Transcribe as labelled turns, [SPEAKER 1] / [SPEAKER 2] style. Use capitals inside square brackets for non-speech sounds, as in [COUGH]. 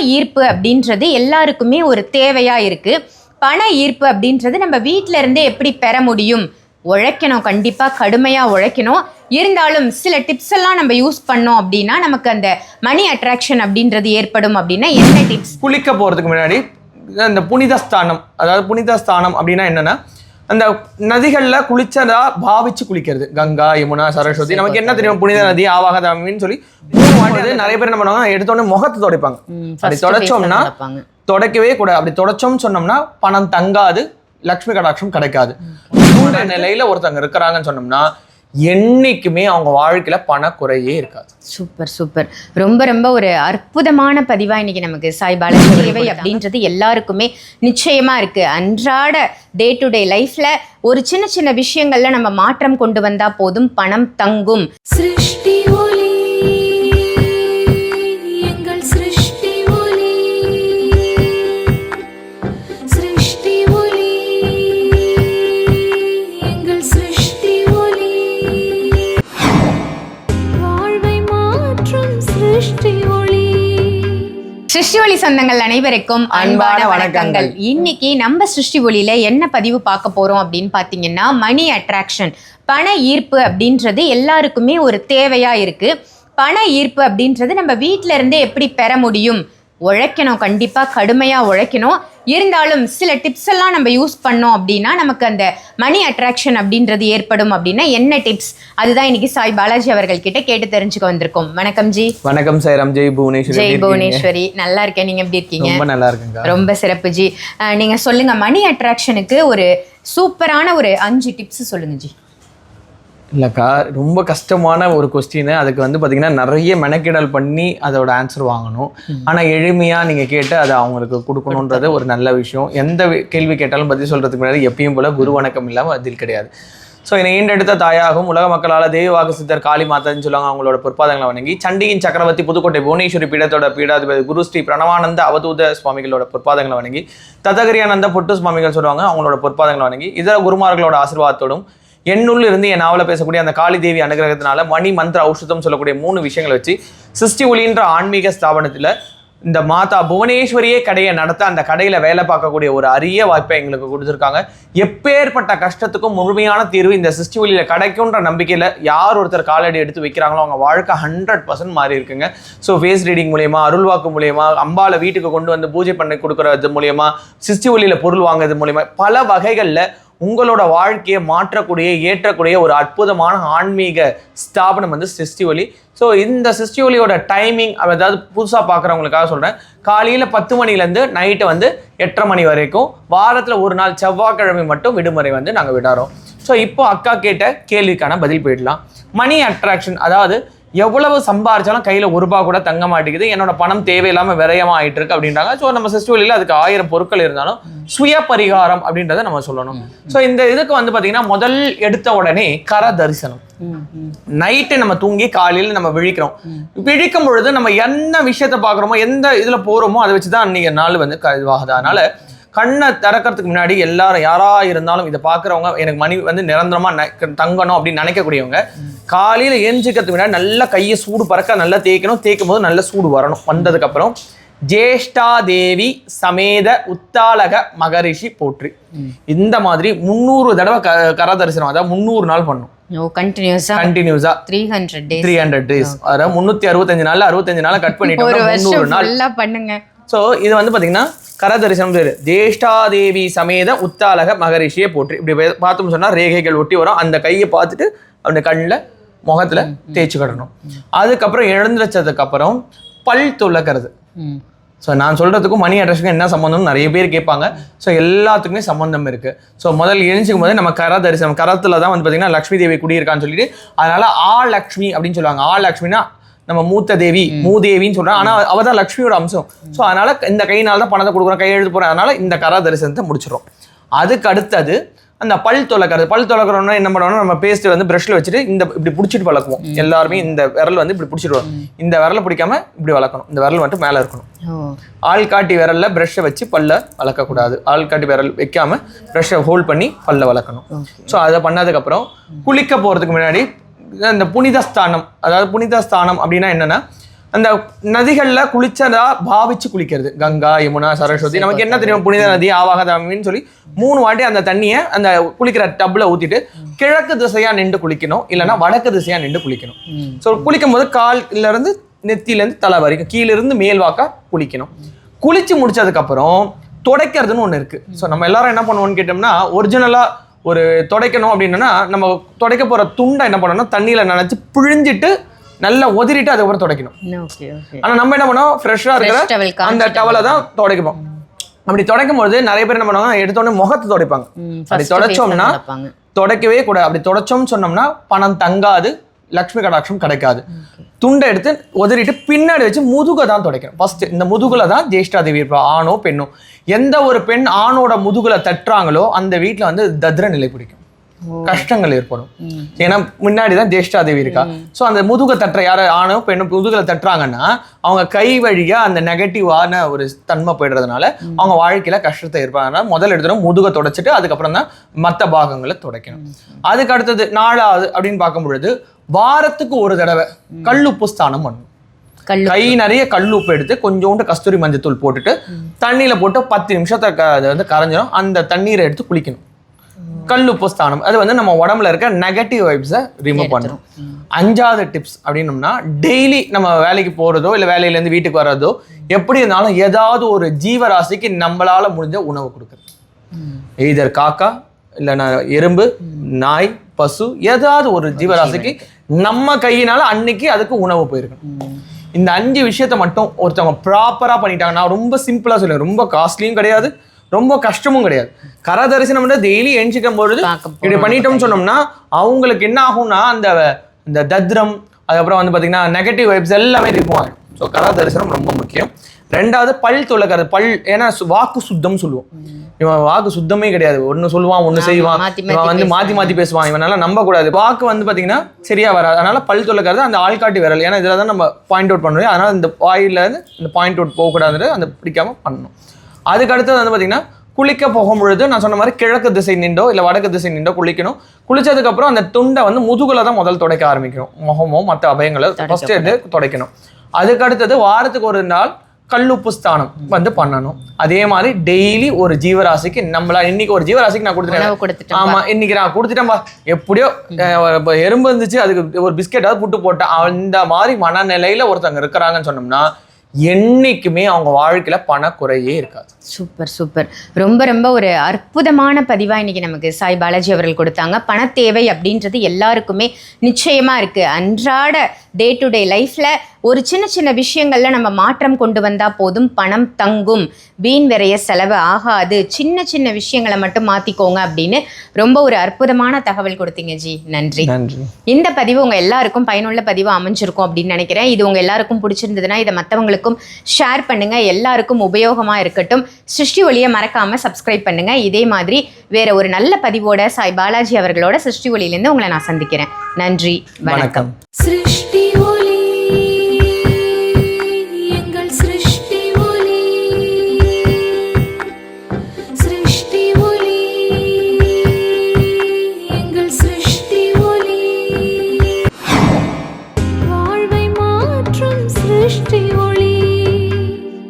[SPEAKER 1] ஈர்ப்பு அப்படின்றது எல்லாருக்குமே ஒரு தேவையாக இருக்குது பண ஈர்ப்பு அப்படின்றது நம்ம வீட்ல இருந்தே எப்படி பெற முடியும்? உழைக்கணும் கண்டிப்பாக கடுமையாக உழைக்கணும். இருந்தாலும் சில டிப்ஸ் எல்லாம் நம்ம யூஸ் பண்ணோம் அப்படின்னா நமக்கு அந்த மணி அட்ராக்ஷன் அப்படின்றது ஏற்படும் அப்படின்னா என்ன டிப்ஸ்
[SPEAKER 2] குளிக்க போகிறதுக்கு முன்னாடி அந்த புனித ஸ்தானம் அதாவது புனித ஸ்தானம் அப்படின்னா என்னன்னா அந்த நதிகளில் குளிச்சதா பாவிச்சு குளிக்கிறது. கங்கா யமுனா சரஸ்வதி. நமக்கு என்ன தெரியும்? புனித நதி ஆவாகதாமின்னு சொல்லி நிறைய பேர் என்ன பண்ணுவாங்க? எடுத்தோடனே முகத்தை துடைப்பாங்க. அப்படி தொடச்சோம்னா துடைக்கவே கூட அப்படி தொடச்சோம்னு சொன்னோம்னா பணம் தங்காது லக்ஷ்மி கடாட்சம் கிடைக்காது. நிலையில ஒருத்தவங்க இருக்கிறாங்கன்னு சொன்னோம்னா என்னைக்குமே அவங்க வாழ்க்கையில பணக்குறையே இருக்காது.
[SPEAKER 1] Super super. ரொம்ப ரொம்ப ஒரு அற்புதமான பதிவா இன்னைக்கு நமக்கு சாய் பாலாஜி தேவை [LAUGHS] அப்படின்றது எல்லாருக்குமே நிச்சயமா இருக்கு. அன்றாட டே டு டே லைஃப்ல ஒரு சின்ன சின்ன விஷயங்கள்ல நம்ம மாற்றம் கொண்டு வந்தா போதும் பணம் தங்கும்.
[SPEAKER 3] சிருஷ்டி
[SPEAKER 1] சொந்தங்கள் அனைவருக்கும் அன்பான வணக்கங்கள். இன்னைக்கு நம்ம சிருஷ்டி ஒளியில என்ன பதிவு பார்க்க போறோம் அப்படின்னு பாத்தீங்கன்னா மணி அட்ராக்ஷன் பண ஈர்ப்பு அப்படின்றது எல்லாருக்குமே ஒரு தேவையா இருக்கு. பண ஈர்ப்பு அப்படின்றது நம்ம வீட்ல இருந்தே எப்படி பெற முடியும்? உழைக்கணும் கண்டிப்பா கடுமையா உழைக்கணும். இருந்தாலும் சில டிப்ஸ் எல்லாம் நம்ம யூஸ் பண்ணோம் அப்படின்னா நமக்கு அந்த மணி அட்ராக்ஷன் அப்படின்றது ஏற்படும் அப்படின்னா என்ன டிப்ஸ் அதுதான் இன்னைக்கு சாய் பாலாஜி அவர்கள் கிட்ட கேட்டு தெரிஞ்சுக்க வந்திருக்கோம். வணக்கம் ஜி.
[SPEAKER 2] வணக்கம் சாய்ராம் ஜெய் புவனேஸ்வரி
[SPEAKER 1] ஜெய்? புவனேஸ்வரி. நல்லா இருக்கேன். நீங்க எப்படி இருக்கீங்க?
[SPEAKER 2] ரொம்ப நல்லா இருக்குங்க
[SPEAKER 1] ரொம்ப சிறப்பு ஜி. நீங்க சொல்லுங்க மணி அட்ராக்ஷனுக்கு ஒரு சூப்பரான ஒரு அஞ்சு டிப்ஸ் சொல்லுங்க ஜி.
[SPEAKER 2] இல்லைக்கா ரொம்ப கஷ்டமான ஒரு கொஸ்டின் அதுக்கு வந்து பார்த்தீங்கன்னா நிறைய மெனக்கிடல் பண்ணி அதோட ஆன்சர் வாங்கணும். ஆனால் எளிமையாக நீங்கள் கேட்டு அதை அவங்களுக்கு கொடுக்கணுன்றது ஒரு நல்ல விஷயம். எந்த கேள்வி கேட்டாலும் பதில் சொல்கிறதுக்கு முன்னாடி எப்பயும் போல குரு வணக்கம் இல்லாமல் பதில் கிடையாது. ஸோ என்னை ஈண்டெடுத்த தாயாகும் உலக மக்களால் தெய்வாக சித்தர் காளி மாதான்னு சொல்லுவாங்க அவங்களோட பொற்பாதங்களை வணங்கி சண்டியின் சக்கரவர்த்தி புதுக்கோட்டை புவனேஸ்வரி பீடத்தோட பீடாதிபதி குரு ஸ்ரீ பிரணவானந்த அவதூத சுவாமிகளோட பொற்பாதங்களை வணங்கி ததகிரியானந்த பொட்டு சுவாமிகள் சொல்லுவாங்க அவங்களோட பொற்பாதங்களை வணங்கி இதர குருமார்களோட ஆசீர்வாதத்தோடும் என்னுள்ள இருந்து என் நாவல பேசக்கூடிய அந்த காளி தேவி அனுகிரகத்தினால மணி மந்திர ஔஷதம் சொல்லக்கூடிய மூணு விஷயங்களை வச்சு சிருஷ்டி ஒளின்ற ஆன்மீக ஸ்தாபனத்தில் இந்த மாதா புவனேஸ்வரியே கடையை நடத்த அந்த கடையில் வேலை பார்க்கக்கூடிய ஒரு அரிய வாய்ப்பை எங்களுக்கு கொடுத்துருக்காங்க. எப்பேற்பட்ட கஷ்டத்துக்கும் முழுமையான தீர்வு இந்த சிருஷ்டி ஒளியில் கிடைக்குன்ற நம்பிக்கையில் யார் ஒருத்தர் காலடி எடுத்து வைக்கிறாங்களோ அவங்க வாழ்க்கை ஹண்ட்ரட் பர்சன்ட் மாறி இருக்குங்க. ஸோ ஃபேஸ் ரீடிங் மூலயமா அருள்வாக்கு மூலயமா அம்பால வீட்டுக்கு கொண்டு வந்து பூஜை பண்ணி கொடுக்குறது மூலயமா சிருஷ்டி ஒளியில் பொருள் வாங்குறது மூலயமா பல வகைகளில் உங்களோட வாழ்க்கையை மாற்றக்கூடிய ஏற்றக்கூடிய ஒரு அற்புதமான ஆன்மீக ஸ்தாபனம் வந்து சிருஷ்டி ஒலி ஸோ இந்த சிருஷ்டி ஒலியோட டைமிங் அதாவது புதுசாக பார்க்குறவங்களுக்காக சொல்கிறேன் காலையில் பத்து மணிலேருந்து நைட்டு வந்து எட்டரை மணி வரைக்கும் வாரத்தில் ஒரு நாள் செவ்வாய்க்கிழமை மட்டும் விடுமுறை வந்து நாங்கள் விடாறோம். ஸோ இப்போ அக்கா கேட்ட கேள்விக்கான பதில் போயிடலாம். மணி அட்ராக்ஷன் அதாவது எவ்வளவு சம்பாரிச்சாலும் கையில் ஒரு ரூபா கூட தங்க மாட்டேங்குது. என்னோட பணம் தேவையில்லாமல் விரயமா ஆயிட்டு இருக்கு அப்படின்றாங்க. ஸோ நம்ம சிஸ்டவெளியில் அதுக்கு ஆயிரம் பொருட்கள் இருந்தாலும் சுய பரிகாரம் அப்படின்றத நம்ம சொல்லணும். ஸோ இந்த இதுக்கு வந்து பார்த்தீங்கன்னா முதல் எடுத்த உடனே கர தரிசனம். நைட்டு நம்ம தூங்கி காலையில் நம்ம விழிக்கிறோம். விழிக்கும் பொழுது நம்ம என்ன விஷயத்தை பார்க்குறோமோ எந்த இதில் போகிறோமோ அதை வச்சு தான் அன்றைக்கி நாள் வந்து இதுவாகுது அதனால கண்ணை திறக்கறதுக்கு முன்னாடி எல்லாரும் யாரா இருந்தாலும் இதை பார்க்குறவங்க எனக்கு மணி வந்து நிரந்தரமா ந- தங்கணும் அப்படின்னு நினைக்கக்கூடியவங்க காலையில் எரிஞ்சிக்கிறதுக்கு முன்னாடி நல்லா கையை சூடு பறக்க நல்லா தேய்க்கணும். தேய்க்கும் போது நல்ல சூடு வரணும். வந்ததுக்கப்புறம் ஜேஷ்டா தேவி சமேத உத்தாலக மகரிஷி போற்றி. இந்த மாதிரி முந்நூறு தடவை க கர தரிசனம் அதாவது முந்நூறு நாள் பண்ணும்.
[SPEAKER 1] கண்டினியூஸா
[SPEAKER 2] கண்டினியூஸா
[SPEAKER 1] three hundred days
[SPEAKER 2] three hundred days அதாவது முந்நூற்றி அறுபத்தஞ்சு நாள் அறுபத்தஞ்சு நாள் கட்
[SPEAKER 1] வருஷம்
[SPEAKER 2] முந்நூறு நாள்.
[SPEAKER 1] பண்ணுங்க.
[SPEAKER 2] ஸோ இது வந்து பார்த்தீங்கன்னா கர தரிசனம் பேர். ஜேஷ்டாதேவி சமேத உத்தாலக மகரிஷியை போற்றி. இப்படி பார்த்தோம்னு சொன்னா ரேகைகள் ஒட்டி வரும். அந்த கையை பார்த்துட்டு அந்த கண்ணில் முகத்துல தேய்ச்சிக்கிடணும் அதுக்கப்புறம் எழுந்திரிச்சதுக்கு அப்புறம் பல் துலக்கிறது
[SPEAKER 1] ம்.
[SPEAKER 2] ஸோ நான் சொல்றதுக்கும் மணி அட்ரஸுக்கும் என்ன சம்மந்தம்னு நிறைய பேர் கேட்பாங்க. ஸோ எல்லாத்துக்குமே சம்மந்தம் இருக்கு. ஸோ முதல் எழுஞ்சிக்கும் போது நம்ம கர தரிசனம் கரத்துல தான் வந்து பார்த்தீங்கன்னா லக்ஷ்மி தேவி குடியிருக்கான்னு சொல்லிட்டு அதனால ஆ லக்ஷ்மி அப்படின்னு சொல்லுவாங்க. ஆ லக்ஷ்மினா நம்ம மூத்த தேவி மூதேவின்னு சொல்றாங்க ஆனா அவ தான் லக்ஷ்மியோட அம்சம். ஸோ அதனால இந்த கையினால தான் பணத்தை கொடுக்குறோம் கையெழுத்து போறோம் அதனால இந்த கர தரிசனத்தை முடிச்சிடும் அதுக்கு அடுத்தது அந்த பல் துலக்கிறது பல் துலக்கிறோம்னா என்ன பண்ணணும் நம்ம பேஸ்ட் வந்து பிரஷ்ல வச்சுட்டு இந்த இப்படி பிடிச்சிட்டு வளர்க்குவோம். எல்லாருமே இந்த விரல் வந்து இப்படி பிடிச்சிட்டு வரும் இந்த விரலை பிடிக்காம இப்படி வளர்க்கணும். இந்த விரல் மட்டும் மேலே இருக்கணும். ஆள்காட்டி விரல்ல ப்ரஷ்ஷை வச்சு பல்ல வளர்க்கக்கூடாது. ஆள்காட்டி விரல் வைக்காம ப்ரஷ்ஷை ஹோல்ட் பண்ணி பல்ல வளர்க்கணும். ஸோ அதை பண்ணதுக்கப்புறம் குளிக்க போகிறதுக்கு முன்னாடி இந்த புனித ஸ்தானம் அதாவது புனித ஸ்தானம் அப்படின்னா என்னன்னா அந்த நதிகள்ல குளிச்சதா பாவிச்சு குளிக்கிறது. கங்கா யமுனா சரஸ்வதி நமக்கு என்ன தெரியும்? புனித நதி ஆவாகதாமின்னு சொல்லி மூணு வாட்டி அந்த தண்ணியை அந்த குளிக்கிற டப்ல ஊத்திட்டு கிழக்கு திசையா நின்று குளிக்கணும். இல்லைன்னா வடக்கு திசையா நின்று குளிக்கணும். ஸோ குளிக்கும் போது கால்ல இருந்து நெத்தியில இருந்து தலை வரைக்கும் கீழ இருந்து மேல் வாக்கா குளிக்கணும். குளிச்சு முடிச்சதுக்கு அப்புறம் துடைக்கிறதுன்னு ஒண்ணு இருக்கு. ஸோ நம்ம எல்லாரும் என்ன பண்ணுவோம்னு கேட்டோம்னா ஒரிஜினலா ஒரு துடைக்கணும் அப்படின்னா நம்ம துடைக்க போற துண்டை என்ன பண்ணணும்னா தண்ணியில நனைச்சு பிழிஞ்சிட்டு நல்லா உதறிட்டு அதுக்கப்புறம் துடைக்கணும். ஆனா நம்ம என்ன பண்ணோம் ஃப்ரெஷ்ஷா
[SPEAKER 1] Fresh towel,
[SPEAKER 2] இருக்கிற அந்த டவலை தான் துடைக்கப்போம். அப்படி துடைக்கும் போது நிறைய பேர் என்ன பண்ணுவாங்க எடுத்தோடனே முகத்தை துடைப்பாங்க. அப்படி துடைச்சோம்னா. துடைக்கவே கூடாது. அப்படி துடைச்சோம்னு சொன்னோம்னா பணம் தங்காது. லக்ஷ்மி கடாட்சம் கிடைக்காது. துண்டை எடுத்து உதறிட்டு பின்னாடி வச்சு முதுகை தான் துடைக்கணும். ஃபர்ஸ்ட் இந்த முதுகுல தான் ஜேஷ்டாதேவி இருப்பா ஆணோ பெண்ணோ. எந்த ஒரு பெண் ஆணோட முதுகுல தட்டுறாங்களோ அந்த வீட்ல வந்து தத்ர நிலை பிடிக்கும். கஷ்டங்கள் ஏற்படும். ஏன்னா முன்னாடி தான் ஜேஷ்டாதேவி இருக்கா. ஸோ அந்த முதுக தட்டுற யார ஆணோ பெண்ணோ முதுகுல தட்டுறாங்கன்னா அவங்க கை வழியா அந்த நெகட்டிவான ஒரு தன்மை போயிடுறதுனால அவங்க வாழ்க்கையில கஷ்டத்தை இருப்பாங்க முதல்ல எடுத்துடும் முதுக தொடச்சிட்டு அதுக்கப்புறம் தான் மற்ற பாகங்களை துடைக்கணும். அதுக்கு அடுத்தது நாலாவது அப்படின்னு பார்க்கும் பொழுது வாரத்துக்கு ஒரு தடவை கல்லுப்பு ஸ்தானம் பண்ணணும்.
[SPEAKER 1] கல்லு
[SPEAKER 2] கை நிறைய கல்லுப்பு எடுத்து கொஞ்சோண்டு கஸ்தூரி மஞ்சத்தூள் போட்டுட்டு தண்ணியில போட்டு பத்து நிமிஷத்தை அது வந்து கரைஞ்சிடும் அந்த தண்ணீரை எடுத்து குளிக்கணும். கல்லுப்பு ஸ்தானம் அது வந்து நம்ம உடம்புல இருக்க நெகட்டிவ் வைப்ஸை ரிமூவ் பண்ணும். அஞ்சாவது டிப்ஸ் அப்படின்னம்னா டெய்லி நம்ம வேலைக்கு போறதோ இல்லை வேலையிலேருந்து வீட்டுக்கு வர்றதோ எப்படி இருந்தாலும் ஏதாவது ஒரு ஜீவராசிக்கு நம்மளால முடிஞ்ச உணவு கொடுக்குறது. எய்தர் காக்கா இல்லைன்னா எறும்பு நாய் பசு ஏதாவது ஒரு ஜீவராசிக்கு நம்ம கையினால அன்னைக்கு அதுக்கு உணவு போயிருக்கணும். இந்த அஞ்சு விஷயத்த மட்டும் ஒருத்தவங்க ப்ராப்பரா பண்ணிட்டாங்கன்னா ரொம்ப சிம்பிளா சொல்லுவேன் ரொம்ப காஸ்ட்லியும் கிடையாது. ரொம்ப கஷ்டமும் கிடையாது. கர தரிசனம் வந்து டெய்லி எஞ்சிக்கும் பொழுது இப்படி பண்ணிட்டோம்னு சொன்னோம்னா அவங்களுக்கு என்ன ஆகும்னா அந்த இந்த தத்ரம் அதுக்கப்புறம் வந்து பார்த்தீங்கன்னா நெகட்டிவ் வைப்ஸ் எல்லாமே ஆகிடும் ஸோ கர தரிசனம் ரொம்ப முக்கியம். ரெண்டாவது பல் துலக்கிறது பல் ஏன்னா வாக்கு சுத்தம் சொல்லுவோம். இவன் வாக்கு சுத்தமே கிடையாது. ஒன்னு சொல்லுவான்
[SPEAKER 1] ஆமா,
[SPEAKER 2] செய்வான். இவன் வந்து மாத்தி மாத்தி பேசுவான். இவனால நம்ப கூடாது வாக்கு வந்து பாத்தீங்கன்னா சரியா வராது. அதனால பல் துலக்கிறது அந்த ஆள்காட்டி விரல். ஏன்னா இதுல தான் நம்ம பாயிண்ட் அவுட் பண்ணுவோம். அதனால இந்த வாயில இருந்து இந்த பாயிண்ட் அவுட் போகக்கூடாதுன்னு அந்த பிடிக்காம பண்ணணும். அதுக்கு அடுத்தது வந்து பாத்தீங்கன்னா குளிக்க போகும் பொழுது நான் சொன்ன மாதிரி கிழக்கு திசை நின்றோ இல்லை வடக்கு திசை நின்றோ குளிக்கணும். குளிச்சதுக்கு அப்புறம் அந்த துண்டை வந்து முதுகுல தான் முதல் துடைக்க ஆரம்பிக்கணும். முகமோ மற்ற அபயங்களை ஃபர்ஸ்ட் எடுத்து துடைக்கணும். அதுக்கு அடுத்தது வாரத்துக்கு ஒரு நாள் கல்லுப்பு ஸ்தானம் வந்து பண்ணணும். அதே மாதிரி டெய்லி ஒரு ஜீவராசிக்கு நம்மளா இன்னைக்கு ஒரு ஜீவராசிக்கு நான் கொடுத்துட்டேன். ஆமா இன்னைக்கு நான் கொடுத்துட்டேன்பா. எப்படியோ எறும்பு இருந்துச்சு அதுக்கு ஒரு பிஸ்கெட்டாவது புட்டு போட்டேன். அந்த மாதிரி மனநிலையில ஒருத்தவங்க இருக்கிறாங்கன்னு சொன்னோம்னா என்னைக்குமே அவங்க வாழ்க்கையில் பணக்குறையே இருக்காது.
[SPEAKER 1] Super super. ரொம்ப ரொம்ப ஒரு அற்புதமான பதிவாக இன்றைக்கி நமக்கு சாய் பாலாஜி அவர்கள் கொடுத்தாங்க. பணத்தேவை அப்படின்றது எல்லாருக்குமே நிச்சயமாக இருக்குது அன்றாட டே டு டே லைஃப்பில் ஒரு சின்ன சின்ன விஷயங்களில் நம்ம மாற்றம் கொண்டு வந்தால் போதும் பணம் தங்கும். வீண் விரைய செலவு ஆகாது. சின்ன சின்ன விஷயங்களை மட்டும் மாற்றிக்கோங்க அப்படின்னு ரொம்ப ஒரு அற்புதமான தகவல் கொடுத்தீங்க ஜி. நன்றி.
[SPEAKER 2] நன்றி.
[SPEAKER 1] இந்த பதிவு உங்கள் எல்லாருக்கும் பயனுள்ள பதிவு அமைஞ்சிருக்கும் அப்படின்னு நினைக்கிறேன். இது உங்கள் எல்லாருக்கும் பிடிச்சிருந்ததுன்னா இதை மற்றவங்களுக்கும் ஷேர் பண்ணுங்கள் எல்லாருக்கும் உபயோகமாக இருக்கட்டும். சிருஷ்டி ஒளியை மறக்காமல் சப்ஸ்கிரைப் பண்ணுங்கள் இதே மாதிரி வேற ஒரு நல்ல பதிவோட சாய் பாலாஜி அவர்களோட சிருஷ்டி ஒளியிலேருந்து உங்களை நான் சந்திக்கிறேன். நன்றி. வணக்கம்.
[SPEAKER 2] சிருஷ்டி
[SPEAKER 3] contigo.